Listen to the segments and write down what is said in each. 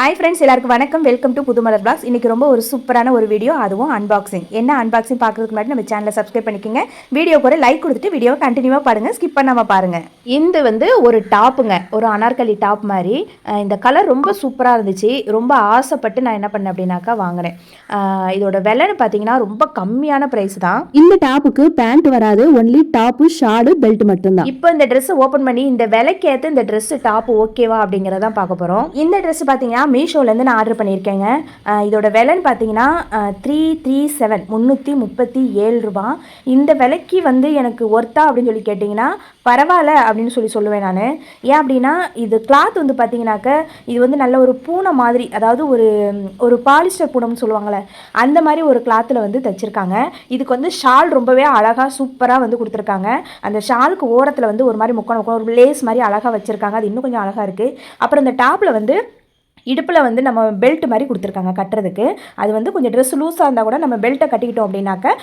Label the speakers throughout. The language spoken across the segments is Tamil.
Speaker 1: ஹாய் ஃப்ரெண்ட்ஸ் எல்லாருக்கும் வணக்கம். வெல்கம் டு புதுமலர் பிளாக்ஸ் இன்னைக்கு ரொம்ப ஒரு சூப்பரான ஒரு வீடியோ அதுவும் அன்பாக்சிங் என்ன அன்பாக்சிங் பார்க்கறதுக்கு முன்னாடி நம்ம சேனலை சப்ஸ்கிரைப் பண்ணிக்கோங்க. வீடியோ கூட லைக் கொடுத்துட்டு வீடியோவை கண்டினியூவாக பாருங்க. ஸ்கிப் பண்ணாம பாருங்க. இந்த வந்து ஒரு டாப்புங்க. ஒரு அனார்கலி டாப் மாதிரி. இந்த கலர் ரொம்ப சூப்பராக இருந்துச்சு. ரொம்ப ஆசைப்பட்டு நான் என்ன பண்ணேன் அப்படின்னாக்கா வாங்கினேன் இதோட விலைன்னு பார்த்தீங்கன்னா ரொம்ப கம்மியான ப்ரைஸ் தான்.
Speaker 2: இந்த டாப்புக்கு பேண்ட் வராது. ஒன்லி டாப்பு ஷார்டு பெல்ட் மட்டும்தான்.
Speaker 1: இப்போ இந்த Dress ஓப்பன் பண்ணி இந்த விலைக்கேற்ற இந்த Dress டாப் ஓகேவா அப்படிங்கிறத பார்க்க போகிறோம் இந்த Dress பார்த்தீங்கன்னா மீஷோலேருந்து நான் ஆர்டர் பண்ணியிருக்கேங்க. இதோட விலைன்னு பார்த்தீங்கன்னா த்ரீ த்ரீ செவன் முந்நூற்றி முப்பத்தி ஏழு ரூபா. இந்த விலைக்கு வந்து எனக்கு ஒர்த்தா அப்படின்னு சொல்லி கேட்டிங்கன்னா பரவாயில்ல அப்படின்னு சொல்லி சொல்லுவேன் நான். ஏன் அப்படின்னா இது கிளாத் வந்து பார்த்தீங்கன்னாக்க இது வந்து நல்ல ஒரு பூனை மாதிரி அதாவது ஒரு ஒரு பாலிஸ்டர் பூனம்னு சொல்லுவாங்கள்ல அந்த மாதிரி ஒரு கிளாத்தில் வந்து தைச்சிருக்காங்க. இதுக்கு வந்து ஷால் ரொம்பவே அழகாக சூப்பராக வந்து கொடுத்துருக்காங்க. அந்த ஷாலுக்கு ஓரத்தில் வந்து ஒரு மாதிரி முக்கோணம் முக்கோணம் ஒரு லேஸ் மாதிரி அழகாக வச்சுருக்காங்க. அது இன்னும் கொஞ்சம் அழகாக இருக்குது அப்புறம் இந்த டாப்பில் வந்து இடுப்பில் வந்து நம்ம பெல்ட் மாதிரி கொடுத்துருக்காங்க கட்டுறதுக்கு. அது வந்து கொஞ்சம் ட்ரெஸ் லூஸாக இருந்தால் கூட நம்ம பெல்ட்டை கட்டிக்கிட்டோம் அப்படின்னாக்க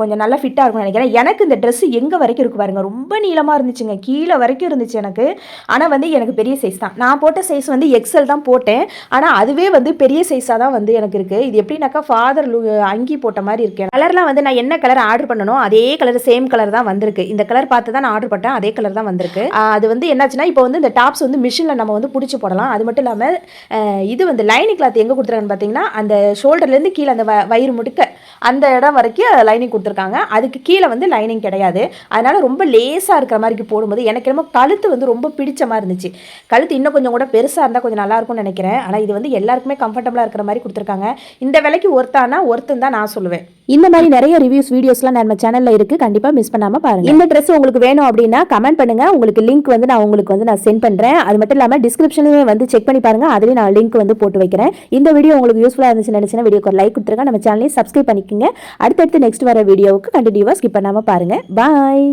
Speaker 1: கொஞ்சம் நல்லா ஃபிட்டாக இருக்கும்னு நினைக்கிறேன். எனக்கு இந்த ட்ரெஸ் எங்கே வரைக்கும் இருக்கு பாருங்க. ரொம்ப நீளமாக இருந்துச்சுங்க. கீழே வரைக்கும் இருந்துச்சு எனக்கு. ஆனால் வந்து எனக்கு பெரிய சைஸ் தான். நான் போட்ட சைஸ் வந்து எக்ஸல் தான் போட்டேன். ஆனால் அதுவே வந்து பெரிய சைஸாக தான் வந்து எனக்கு இருக்குது இது எப்படின்னாக்கா ஃபாதர் அங்கி போட்ட மாதிரி இருக்கு. கலர்லாம் வந்து நான் என்ன கலர் ஆர்டர் பண்ணனோ அதே கலர் சேம் கலர் தான் வந்திருக்கு. இந்த கலர் பார்த்து தான் நான் ஆர்டர் பண்ணேன் அதே கலர் தான் வந்திருக்கு. அது வந்து என்னாச்சுன்னா இப்போ வந்து இந்த டாப்ஸ் வந்து மிஷினில் நம்ம வந்து பிடிச்சி போடலாம். அது மட்டும் இல்லாமல் இது வந்து லைனிங் கிளாத் எங்கே கொடுத்துருக்காங்கன்னு பார்த்தீங்கன்னா அந்த ஷோல்டர்லேருந்து கீழே அந்த வ- வயிறு முடுக்க அந்த இடம் வரைக்கும் லைனிங் கொடுத்துருக்காங்க. அதுக்கு கீழே வந்து லைனிங் கிடையாது. அதனால ரொம்ப லேசாக இருக்கிற மாதிரி போடும்போது எனக்கு என்னமோ கழுத்து வந்து ரொம்ப பிடிச்ச மாதிரி இருந்துச்சு. கழுத்து இன்னும் கொஞ்சம் கூட பெருசாக இருந்தால் கொஞ்சம் நல்லா இருக்கும்னு நினைக்கிறேன். ஆனால் இது வந்து எல்லாருக்குமே கம்ஃபர்டபுளாக இருக்கிற மாதிரி கொடுத்துருக்காங்க. இந்த விலைக்கு ஒர்த்தானா ஒர்த்துன்னு தான் நான் சொல்லுவேன்.
Speaker 2: இந்த மாதிரி நிறைய ரிவ்யூஸ் வீடியோஸ்லாம் நம்ம சேனல்ல இருக்கு. கண்டிப்பா மிஸ் பண்ணாம பாருங்க.
Speaker 1: இந்த ட்ரெஸ் உங்களுக்கு வேணும் அப்படின்னா கமெண்ட் பண்ணுங்க. உங்களுக்கு லிங்க் வந்து நான் உங்களுக்கு வந்து நான் சென்ட் பண்றேன். அது மட்டும் இல்லாம டிஸ்கிரிப்ஷன்லயே வந்து செக் பண்ணி பாருங்க. அதுலயும் நான் லிங்க் வந்து போட்டு வைக்கிறேன். இந்த வீடியோ உங்களுக்கு யூஸ்ஃபுல்லாக இருந்துச்சுன்னு நினைச்சுன்னா வீடியோக்கு ஒரு லைக் கொடுத்துருங்க. நம்ம சேனலையும் சப்ஸ்கிரைப் பண்ணிக்கோங்க. அடுத்தடுத்து நெக்ஸ்ட் வர வீடியோவுக்கு கண்டினியூவா ஸ்கிப் பண்ணாமல் பாருங்க. பாய்